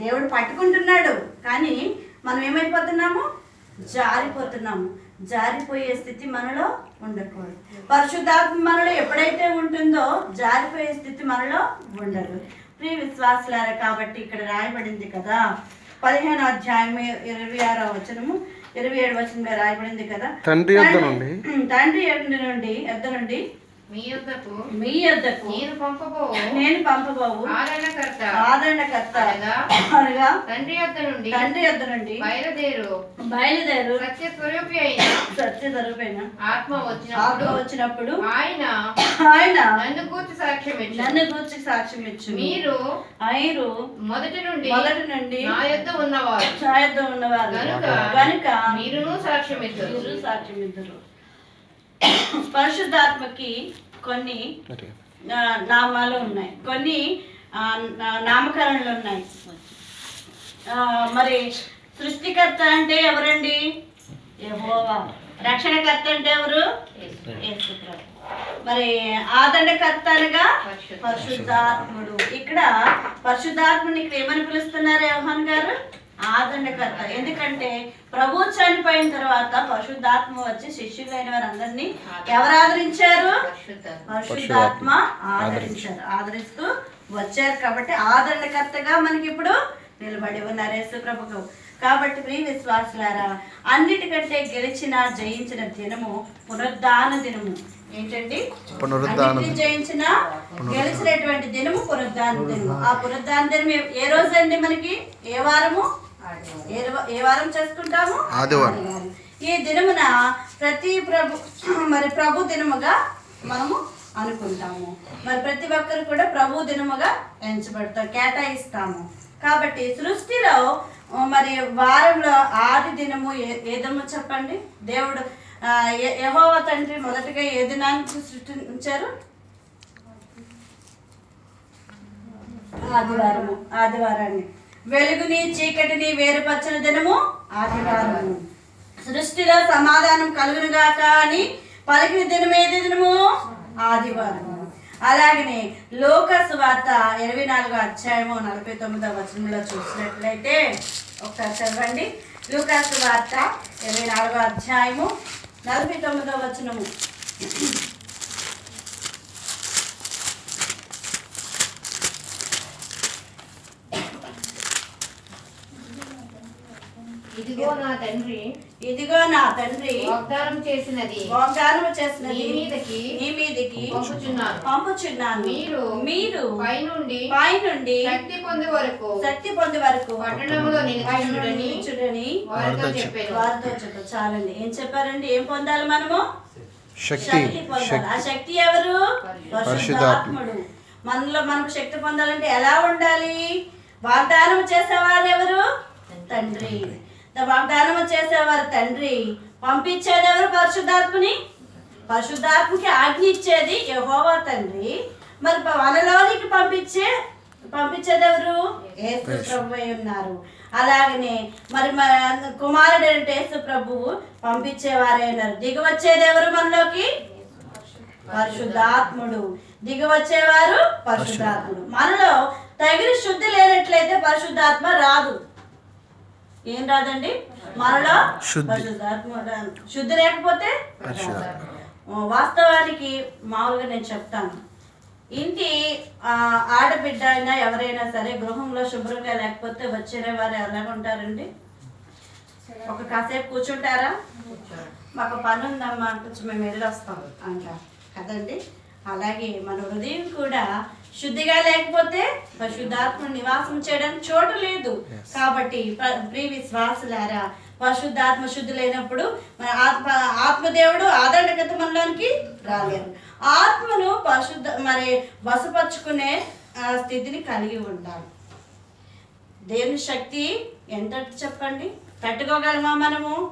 దేవుడు పట్టుకుంటున్నాడు. కానీ మనం ఏమైపోతున్నాము? జారిపోతున్నాము. జారిపోయే స్థితి మనలో ఉండకూడదు. పరిశుద్ధాత్మ మనలో ఎప్పుడైతే ఉంటుందో జారిపోయే స్థితి మనలో ఉండదు. ప్రియ విశ్వాసులారా కాబట్టి ఇక్కడ రాయబడింది కదా పదిహేను అధ్యాయం ఇరవై ఆరో వచనము ఇరవై ఏడు వచనంలో రాయబడింది కదా. తండ్రి తండ్రి నుండి యొద్ద నుండి మీ యొద్దకు మీ యొద్దకు నేను పంపబో నేను పంపబోవు. ఆదరణకర్త. ఆదరణకర్త. అనగా తండ్రి యొద్ద నుండి తండ్రి యొద్ద నుండి బయలుదేరు. బయలుదేరు. సత్య స్వరూపి అయిన సత్య తరుపైన ఆత్మ ఆత్మ వచ్చినప్పుడు ఆయన ఆయన నన్ను కూర్చి సాక్ష్యం ఇచ్చు. నన్ను గూర్చి సాక్ష్యం ఇచ్చు. మీరు ఐరు మొదటి నుండి మొదటి నుండి నా యొద్ద ఉన్నవారు. ఛాయతో ఉన్నవారు. గనుక కనుక మీరును సాక్ష్యం ఇద్దరు. మీరు సాక్ష్యం ఇద్దరు. పరిశుద్ధాత్మకి కొన్ని నామాలు ఉన్నాయి. కొన్ని నామకరణలు ఉన్నాయి. మరి సృష్టికర్త అంటే ఎవరండి? యెహోవా. రక్షణకర్త అంటే ఎవరు. మరి ఆదరణకర్త అనగా పరిశుద్ధ. పరిశుద్ధాత్ముడు. ఇక్కడ పరిశుద్ధాత్ముని ఇక్కడ ఏమని పిలుస్తున్నారు యోహాన్ గారు? ఆదరణకర్త. ఎందుకంటే ప్రభు చనిపోయిన తర్వాత పరిశుద్ధాత్మ వచ్చి శిష్యులైన వారందరినీ ఎవరు ఆదరించారు? పరిశుద్ధ పరిశుద్ధాత్మ ఆదరించారు. ఆదరిస్తూ వచ్చారు కాబట్టి ఆదరణకర్తగా మనకి ఇప్పుడు నిలబడి ఉన్నారు యేసు ప్రభుకు. కాబట్టి ప్రియ విశ్వాసులారా అన్నిటికంటే గెలిచిన జయించిన దినము పునరుద్ధాన దినము. ఏంటండి? జయించిన గెలిచినటువంటి దినము పునరుద్ధాన దినము. ఆ పునరుద్ధాన దినం ఏ- ఏ రోజు అండి మనకి? ఏ వారము? ఏ వారం చేసుకుంటాము? ఆదివారం. ఈ దినమున ప్రతి ప్రభు మరి ప్రభు దినముగా మనము అనుకుంటాము. మరి ప్రతి ఒక్కరు కూడా ప్రభు దినముగా ఎంచబడతారు కేటాయిస్తాము. కాబట్టి సృష్టిలో మరి వారంలో ఆది దినము ఏ- ఏ దినము చెప్పండి? దేవుడు యెహోవా తండ్రి మొదటగా ఏ దినానికి సృష్టించారు? ఆదివారము. ఆదివారాన్ని. వెలుగుని చీకటిని వేరుపరచిన దినము ఆదివారము సృష్టిలో సమాధానం కలుగునుగాక అని పలికిన దినం ఏది దినము? ఆదివారము అలాగనే లోక వార్త ఇరవై నాలుగో అధ్యాయము నలభై తొమ్మిదో వచనంలో చూసినట్లయితే ఒకసారి చదవండి. లూకాస్ వార్త ఇరవై నాలుగో అధ్యాయము నలభై తొమ్మిదో వచనము. ఇదిగో నా తండ్రి. ఇదిగో నా తండ్రి. వాగ్దానం చేసినది. వాగ్దానం చేసినది. నీ మీదకి నీ మీదికి పంపుచున్నాను. పంపుచున్నాను. మీరు మీరు పైనుండి పై నుండి శక్తి పొందే వరకు శక్తి పొంది వరకు పట్టణంలో నిలిచియుండుడని నిలుచుడని వారితో చెప్పాను. వారితో చెప్ప చాలండి. ఏం చెప్పారండి? ఏం పొందాలి మనము? శక్తి. ఆ శక్తి ఎవరు? పరిశుద్ధాత్ముడు. మనలో మనకు శక్తి పొందాలంటే ఎలా ఉండాలి? వాగ్దానం చేసేవారు ఎవరు? తండ్రి. వాగ్దానం చేసేవారు తండ్రి. పంపించేది ఎవరు పరిశుద్ధాత్మని? పరిశుద్ధాత్మకి ఆజ్ఞ ఇచ్చేది యెహోవా తండ్రి. మరి మనలోనికి పంపించే పంపించేది ఎవరు యేసు ప్రభు. ఉన్నారు. అలాగనే మరి కుమారుడు అంటే యేసు ప్రభువు పంపించేవారే ఉన్నారు. దిగి వచ్చేది ఎవరు మనలోకి? పరిశుద్ధాత్ముడు. దిగి వచ్చేవారు పరిశుద్ధాత్ముడు. మనలో తగిన శుద్ధి లేనట్లయితే పరిశుద్ధాత్మ రాదు. ఏం రాదండి? మనలో శుద్ధి. లేకపోతే వాస్తవానికి మామూలుగా నేను చెప్తాను. ఇంటి ఆడబిడ్డ అయినా ఎవరైనా సరే గృహంలో శుభ్రంగా లేకపోతే వచ్చిన వారు ఎలా ఉంటారండి? ఒక కాసేపు కూర్చుంటారా? మాకు పని ఉందమ్మా కొంచెం మేము వెళ్ళి వస్తాం అంటారు. కదండి? అలాగే మన హృదయం కూడా శుద్ధిగా లేకపోతే పరిశుద్ధాత్మ నివాసం చేయడానికి చోటు లేదు. కాబట్టి ప్ర- ప్రియ విశ్వాసులారా పరిశుద్ధాత్మ శుద్ధి లేనప్పుడు మన ఆత్మ ఆత్మదేవుడు ఆదరణగత మనలోనికి రాలేరు. ఆత్మను పరిశుద్ధ మరి వశపరుచుకునే ఆ, స్థితిని కలిగి ఉండాలి. దేవుని శక్తి ఎంత చెప్పండి? తట్టుకోగలమా మనము?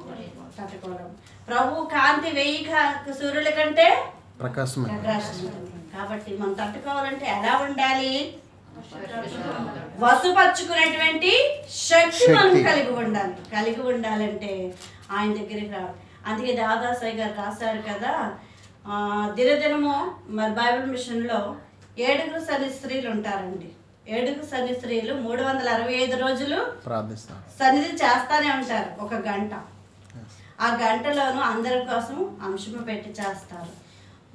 తట్టుకోగలము ప్రభు కాంతి వెయ్యి సూర్యుల కంటే ప్రకాశం. కాబట్టి మనం తట్టుకోవాలంటే ఎలా ఉండాలి? వసుపరుచుకునేటువంటి శక్తి మనం. కలిగి ఉండాలి. కలిగి ఉండాలంటే ఆయన దగ్గరికి రావాలి. అందుకే దాదాసాయి గారు రాశారు కదా ఆ, దినదినము మరి బైబిల్ మిషన్లో ఏడుగురు సరి స్త్రీలు ఉంటారండి. ఏడుగు సన్ని స్త్రీలు మూడు వందల అరవై ఐదు రోజులు సన్నిధి చేస్తానే ఉంటారు ఒక గంట. ఆ గంటలోను అందరి కోసం అంశము పెట్టి చేస్తారు.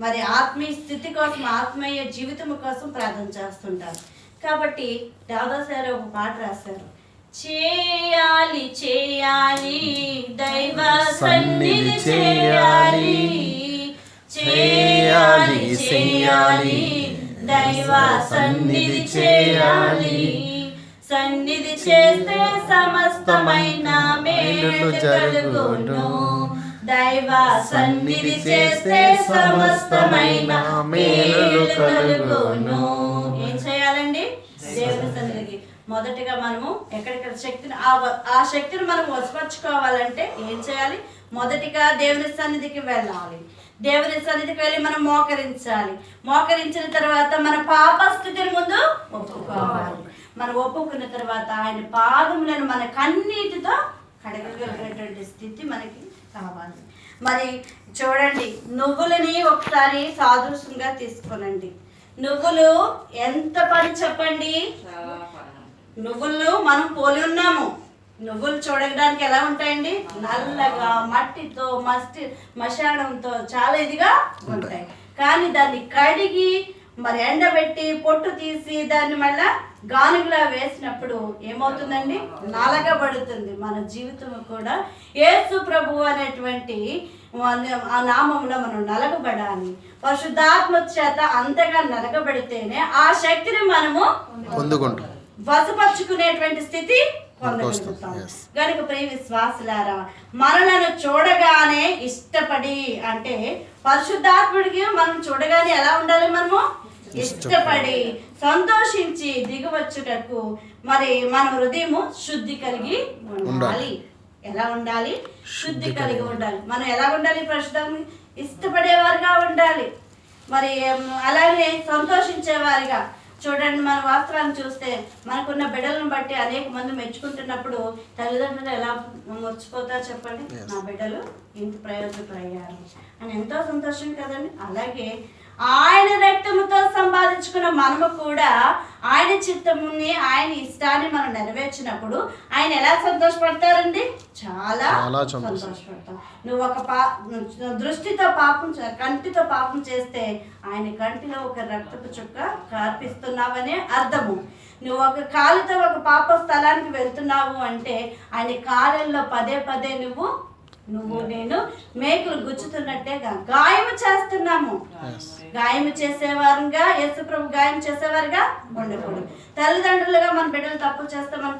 మరి ఆత్మీయ స్థితి కోసం ఆత్మీయ జీవితం కోసం ప్రార్థన చేస్తుంటారు. కాబట్టి దాదాసారి ఒక పాట రాశారు. చేయాలి చేయాలి దైవ సన్నిధి చేయాలి. చేయాలి చేయాలి దైవ సన్నిధి చేయాలి. సన్నిధి చేస్తే సమస్తమైన మేలు జరుగును. దైవ సన్నిధి చేస్తే సమస్తమైన మేలు కలుగును. ఏం చేయాలండి? దేవుని సన్నిధికి. మొదటిగా మనము ఎక్కడెక్కడ శక్తిని ఆ శక్తిని మనం వసపరుచుకోవాలంటే ఏం చేయాలి? మొదటిగా దేవుని సన్నిధికి వెళ్ళాలి. దేవుని సన్నిధికి వెళ్ళి మనం మోకరించాలి. మోకరించిన తర్వాత మన పాప స్థితిని ముందు ఒప్పుకోవాలి. మనం ఒప్పుకున్న తర్వాత ఆయన పాదములను మన కన్నీటితో కడగగలిగినటువంటి స్థితి మనకి కావాలి మరి చూడండి నువ్వులని ఒకసారి సాదృశ్యంగా తీసుకోనండి. నువ్వులు ఎంత పని చెప్పండి? నువ్వులు మనం పోలి ఉన్నాము. నువ్వులు చూడడానికి ఎలా ఉంటాయండి? నల్లగా మట్టితో మస్టి మశానంతో చాలా ఇదిగా ఉంటాయి. కానీ దాన్ని కడిగి మరి ఎండబెట్టి పొట్టు తీసి దాన్ని మళ్ళా గానుగులా వేసినప్పుడు ఏమవుతుందండి? నలగబడుతుంది మన జీవితం కూడా. యేసు ప్రభు అనేటువంటి ఆ నామంలో మనం నలగబడాలి పరిశుద్ధాత్మ చేత అంతగా నలగబడితేనే ఆ శక్తిని మనము పొందుకుంటాం. వసపరుచుకునేటువంటి స్థితి పొందగలుగుతాం. కనుక ప్రియ విశ్వాసులారా మనలను చూడగానే ఇష్టపడి అంటే పరిశుద్ధాత్ముడికి మనం చూడగానే ఎలా ఉండాలి మనము? ఇష్టపడి సంతోషించి దిగువచ్చుటకు మరి మన హృదయము శుద్ధి కలిగి ఉండాలి. ఎలా ఉండాలి? శుద్ధి కలిగి ఉండాలి. మనం ఎలా ఉండాలి? పరిశుద్ధాత్మ ఇష్టపడేవారుగా ఉండాలి. మరి అలాగే సంతోషించేవారిగా చూడండి మన వాస్తవాన్ని చూస్తే మనకున్న బిడ్డలను బట్టి అనేక మంది మెచ్చుకుంటున్నప్పుడు తల్లిదండ్రులు ఎలా మర్చిపోతారు చెప్పండి? నా బిడ్డలు ఇంత ప్రయోజకులు అయ్యారు అని ఎంతో సంతోషం కదండి. అలాగే ఆయన రక్తముతో సంపాదించుకున్న మనము కూడా ఆయన చిత్తముని ఆయన ఇష్టాన్ని మనం నెరవేర్చినప్పుడు ఆయన ఎలా సంతోషపడతారండి? చాలా చాలా సంతోషం. సంతోషపడతాం. నువ్వు ఒక పా దృష్టితో పాపం కంటితో పాపం చేస్తే ఆయన కంటిలో ఒక రక్తపు చుక్క కార్పిస్తున్నావనే అర్థము. నువ్వు ఒక కాలుతో ఒక పాప స్థలానికి వెళ్తున్నావు అంటే ఆయన కాలంలో పదే పదే నువ్వు నువ్వు నేను మేకులు గుచ్చుతున్నట్టే గా- గాయము చేస్తున్నాము. గాయము చేసేవారుగా యేసు ప్రభు గాయం చేసేవారుగా ఉండకూడదు. తల్లిదండ్రులుగా మన బిడ్డలు తప్పు చేస్తే మనం